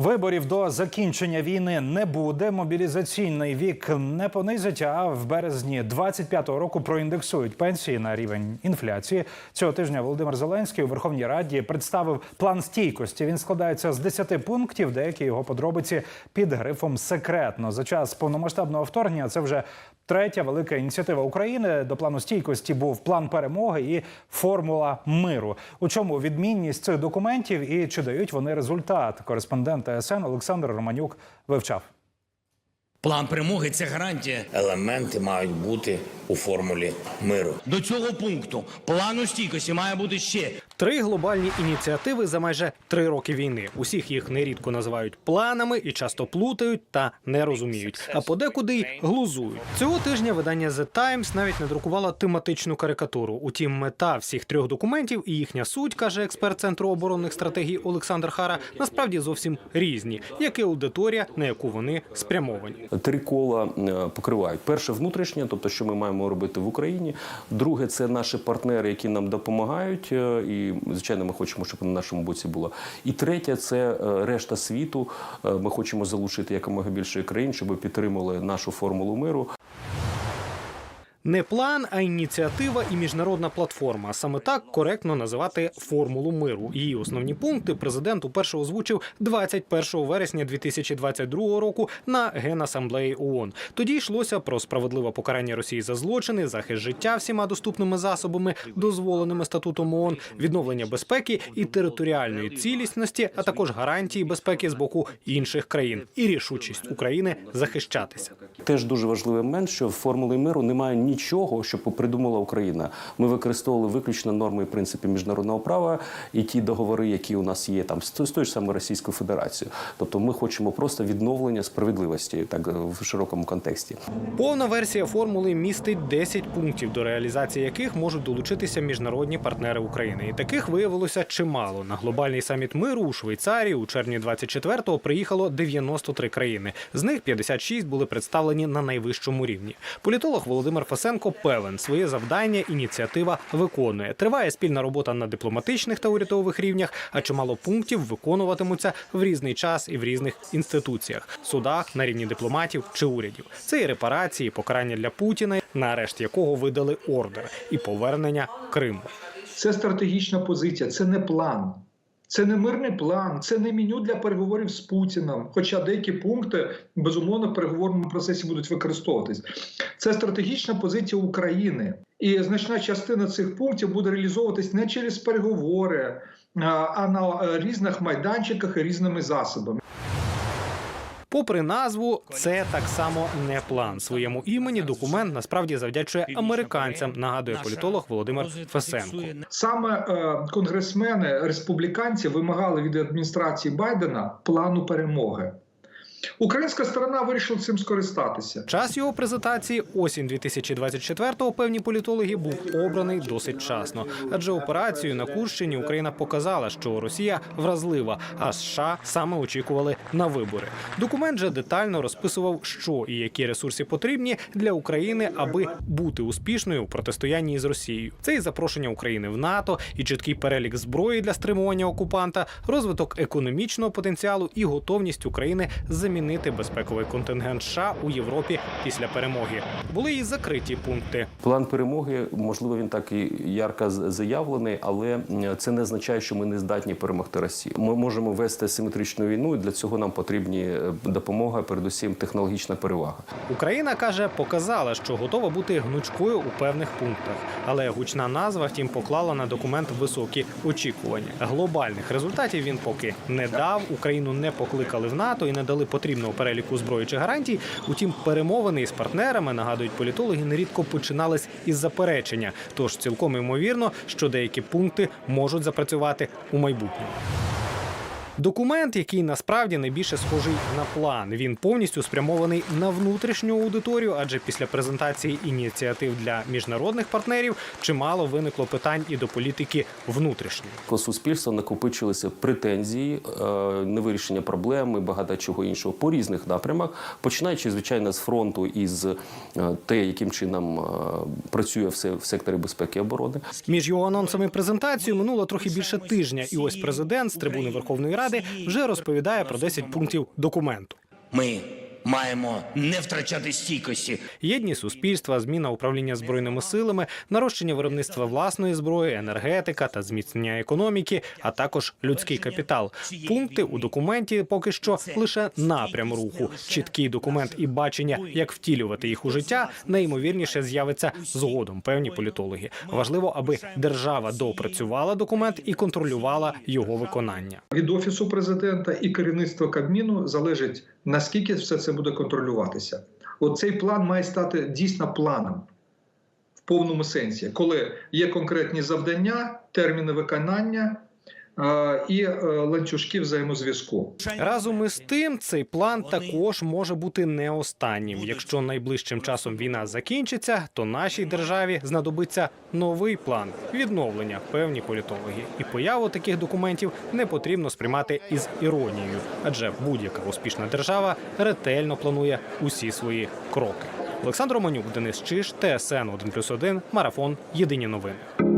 Виборів до закінчення війни не буде. Мобілізаційний вік не понизять. А в березні 25-го року проіндексують пенсії на рівень інфляції. Цього тижня Володимир Зеленський у Верховній Раді представив план стійкості. Він складається з 10 пунктів. Деякі його подробиці під грифом секретно. За час повномасштабного вторгнення це вже третя велика ініціатива України. До плану стійкості був план перемоги і формула миру. У чому відмінність цих документів і чи дають вони результат? Кореспондент ТСН Олександр Романюк вивчав. План перемоги це гарантія. елементи мають бути у формулі миру. До цього пункту плану стійкості має бути ще Три глобальні ініціативи за майже три роки війни. Усіх їх нерідко називають планами і часто плутають та не розуміють. А подекуди й глузують. Цього тижня видання The Times навіть надрукувало тематичну карикатуру. Утім, мета всіх трьох документів і їхня суть, каже експерт центру оборонних стратегій Олександр Хара, насправді зовсім різні, як і аудиторія, на яку вони спрямовані. Три кола е, покривають. Перше внутрішнє, тобто, що ми маємо робити в Україні. Друге, це наші партнери, які нам допомагають, е, і звичайно, ми хочемо, щоб на нашому боці було. І третє це е, решта світу. Е, Ми хочемо залучити якомога більше країн, щоб підтримали нашу формулу миру. Не план, а ініціатива і міжнародна платформа. Саме так коректно називати формулу миру. Її основні пункти президент уперше озвучив 21 вересня 2022 року на генасамблеї ООН. Тоді йшлося про справедливе покарання Росії за злочини, захист життя всіма доступними засобами, дозволеними статутом ООН, відновлення безпеки і територіальної цілісності, а також гарантії безпеки з боку інших країн і рішучість України захищатися. Теж дуже важливий момент, що в формулі миру немає нічого, що придумала Україна. Ми використовували виключно норми і принципи міжнародного права і ті договори, які у нас є там з тої ж самої Російської Федерації. Тобто, ми хочемо просто відновлення справедливості, так в широкому контексті. Повна версія формули містить 10 пунктів, до реалізації яких можуть долучитися міжнародні партнери України. І таких виявилося чимало. На глобальний саміт миру у Швейцарії у червні 24-го приїхало 93 країни. З них 56 були представлені на найвищому рівні. Політолог Володимир Фасенко певен, своє завдання ініціатива виконує. Триває спільна робота на дипломатичних та урядових рівнях, а чимало пунктів виконуватимуться в різний час і в різних інституціях, судах на рівні дипломатів чи урядів. Це і репарації, і покарання для Путіна, на арешт якого видали ордер, і повернення Криму. Це стратегічна позиція, це не план. Це не мирний план, це не меню для переговорів з Путіним. Хоча деякі пункти безумовно в переговорному процесі будуть використовуватись. Це стратегічна позиція України, і значна частина цих пунктів буде реалізовуватись не через переговори, а- а на е, різних майданчиках і різними засобами. Попри назву, це так само не план. Своєму імені документ насправді завдячує американцям. Нагадує політолог Володимир Фесенко. Саме е, конгресмени республіканці вимагали від адміністрації Байдена плану перемоги. Українська сторона вирішила цим скористатися. Час його презентації осінь 2024-го, певні політологи був обраний досить часно. Адже операцію на Курщині Україна показала, що Росія вразлива, а США саме очікували на вибори. Документ же детально розписував, що і які ресурси потрібні для України, аби бути успішною у протистоянні з Росією. Це і запрошення України в НАТО, і чіткий перелік зброї для стримування окупанта, розвиток економічного потенціалу і готовність України замінити безпековий контингент США у Європі після перемоги. Були і закриті пункти. План перемоги, можливо, він так і ярко заявлений, але це не означає, що ми не здатні перемогти Росію. Ми можемо вести симетричну війну, і для цього нам потрібні е, допомога, передусім технологічна перевага. Україна каже, показала, що готова бути гнучкою у певних пунктах, але гучна назва, втім, поклала на документ високі очікування. Глобальних результатів він поки не дав. Україну не покликали в НАТО і не дали потрібного переліку зброї чи гарантій. Утім, перемовини із партнерами нагадують політологи, нерідко починались із заперечення. Тож цілком ймовірно, що деякі пункти можуть запрацювати у майбутньому. Документ, який насправді найбільше схожий на план. Він повністю спрямований на внутрішню аудиторію, адже після презентації ініціатив для міжнародних партнерів чимало виникло питань і до політики внутрішньої. По суспільству накопичилися претензії, е, невирішення проблем і багато чого іншого по різних напрямах, починаючи звичайно з фронту і з е, те, яким чином е, працює все в секторі безпеки і оборони. Між його анонсами і презентацією минуло трохи більше тижня, і ось президент з трибуни Верховної Ради Ради вже розповідає про 10 пунктів документу. Ми маємо не втрачати стійкості. Єдність суспільства, зміна управління збройними силами, нарощення виробництва власної зброї, енергетика та зміцнення економіки, а також людський капітал. Пункти у документі поки що лише напрям руху. Чіткий документ і бачення, як втілювати їх у життя, найімовірніше з'явиться згодом. Певні політологи. Важливо, аби держава доопрацювала документ і контролювала його виконання. Від офісу президента і керівництва Кабміну залежить наскільки все це буде контролюватися. От цей план має стати дійсно планом в повному сенсі, коли є конкретні завдання, терміни виконання і е, ланцюжки взаємозв'язку. Разом із тим, цей план також може бути не останнім. Якщо найближчим часом війна закінчиться, то нашій державі знадобиться новий план відновлення, певні політологи. І появу таких документів не потрібно сприймати із іронією, адже будь-яка успішна держава ретельно планує усі свої кроки. Олександр Романюк, Денис Чиш, ТСН 1+,1, Марафон. Єдині новини.